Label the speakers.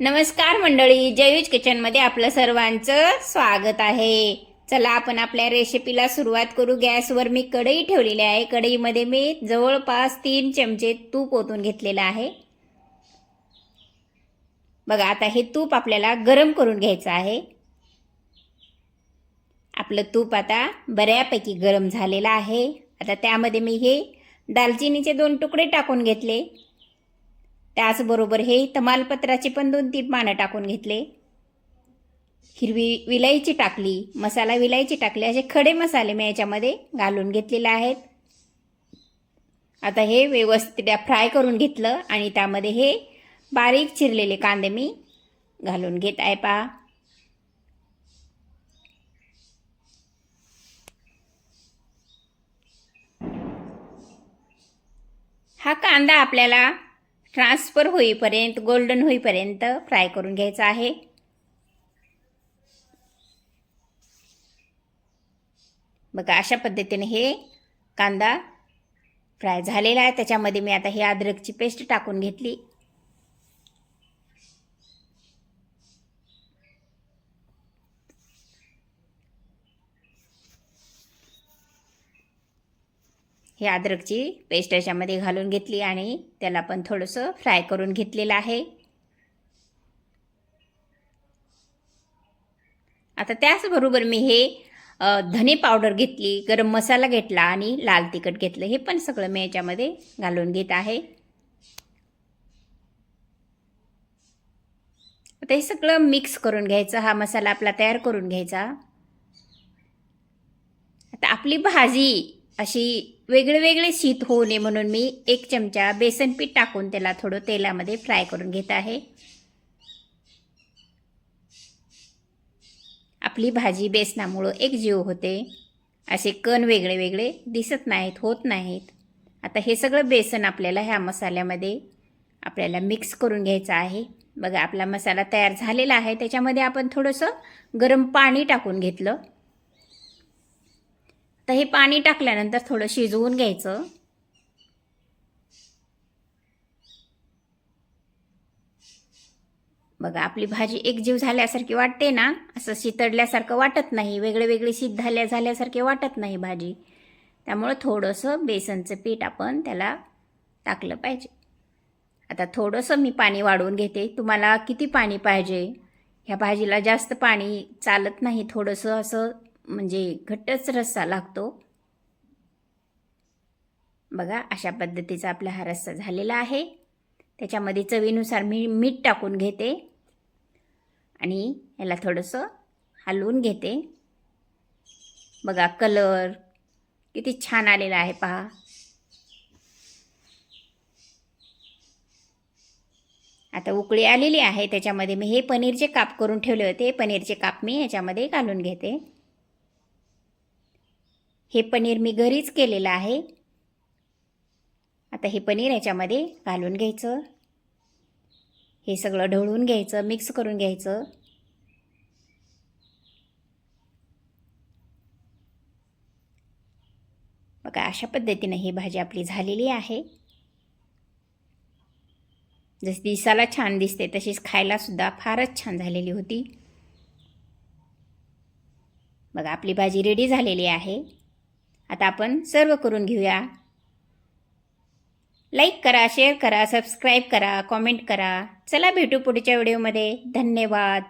Speaker 1: नमस्कार मंडळी जयूज किचनमध्ये आपलं सर्वांचं स्वागत आहे. चला आपण आपल्या रेसिपीला सुरुवात करू. गॅसवर मी कढई ठेवलेली आहे. कढईमध्ये मी जवळपास तीन चमचे तूप ओतून घेतलेलं आहे. बघा आता हे तूप आपल्याला गरम करून घ्यायचं आहे. आपलं तूप आता बऱ्यापैकी गरम झालेलं आहे. आता त्यामध्ये मी हे दालचिनीचे दोन तुकडे टाकून घेतले. त्याचबरोबर हे तमालपत्राचे पण दोन तीन पानं टाकून घेतले. हिरवी विलायची टाकली मसाला विलायची टाकली असे खडे मसाले मी याच्यामध्ये घालून घेतलेले आहेत. आता हे व्यवस्थित फ्राय करून घेतलं आणि त्यामध्ये हे बारीक चिरलेले कांदे मी घालून घेत आहे पा हा कांदा आपल्याला ट्रान्सफर होईपर्यंत गोल्डन होईपर्यंत फ्राय करून घ्यायचा आहे. बघा अशा पद्धतीने हे कांदा फ्राय झालेला आहे. त्याच्यामध्ये मी आता ही अद्रकची पेस्ट टाकून घेतली. ही अद्रकची पेस्ट याच्यामध्ये घालून घेतली आणि त्याला पण थोडंसं फ्राय करून घेतलेलं आहे. आता त्याचबरोबर मी हे धने पावडर घेतली गरम मसाला घेतला आणि लाल तिखट घेतलं हे पण सगळं मी याच्यामध्ये घालून घेत आहे. आता हे सगळं मिक्स करून घ्यायचं हा मसाला आपला तयार करून घ्यायचा. आता आपली भाजी अशी वेगळे वेगळे शीत होऊ नये म्हणून मी एक चमचा बेसन पीठ टाकून त्याला थोडं तेलामध्ये फ्राय करून घेत आहे. आपली भाजी बेसनामुळं एक जीव होते. असे कण वेगळे वेगळे दिसत नाहीत होत नाहीत. आता हे सगळं बेसन आपल्याला ह्या मसाल्यामध्ये आपल्याला मिक्स करून घ्यायचं आहे. बघा आपला मसाला तयार झालेला आहे. त्याच्यामध्ये आपण थोडंसं गरम पाणी टाकून घेतलं. तर हे पाणी टाकल्यानंतर थोडं शिजवून घ्यायचं. बघा आपली भाजी एकजीव झाल्यासारखी वाटते ना असं शितडल्यासारखं वाटत नाही वेगळे वेगळे शीत झाल्या झाल्यासारखे वाटत नाही भाजी. त्यामुळं थोडंसं बेसनचं पीठ आपण त्याला टाकलं पाहिजे. आता थोडंसं मी पाणी वाढवून घेते. तुम्हाला किती पाणी पाहिजे? ह्या भाजीला जास्त पाणी चालत नाही. थोडंसं असं म्हणजे घट्टच रस्सा लागतो. बघा अशा पद्धतीचा आपला हा रस्सा झालेला आहे. त्याच्यामध्ये चवीनुसार मी मीठ टाकून घेते आणि याला थोडंसं हलवून घेते. बघा कलर किती छान आलेला आहे पहा. आता उकळी आलेली आहे त्याच्यामध्ये मी हे पनीरचे काप करून ठेवले होते. पनीरचे काप मी याच्यामध्ये घालून घेते. हे पनीर मी घरीच केलेलं आहे. आता हे पनीर याच्यामध्ये घालून घ्यायचं. हे सगळं ढवळून घ्यायचं मिक्स करून घ्यायचं. बघा अशा पद्धतीनं ही भाजी आपली झालेली आहे. जशी दिसायला छान दिसते तशीच खायलासुद्धा फारच छान झालेली होती. बघा आपली भाजी रेडी झालेली आहे. आता आपण सर्व करून घेऊया. लाईक करा शेअर करा सबस्क्राईब करा कॉमेंट करा. चला भेटू पुढच्या व्हिडिओमध्ये धन्यवाद.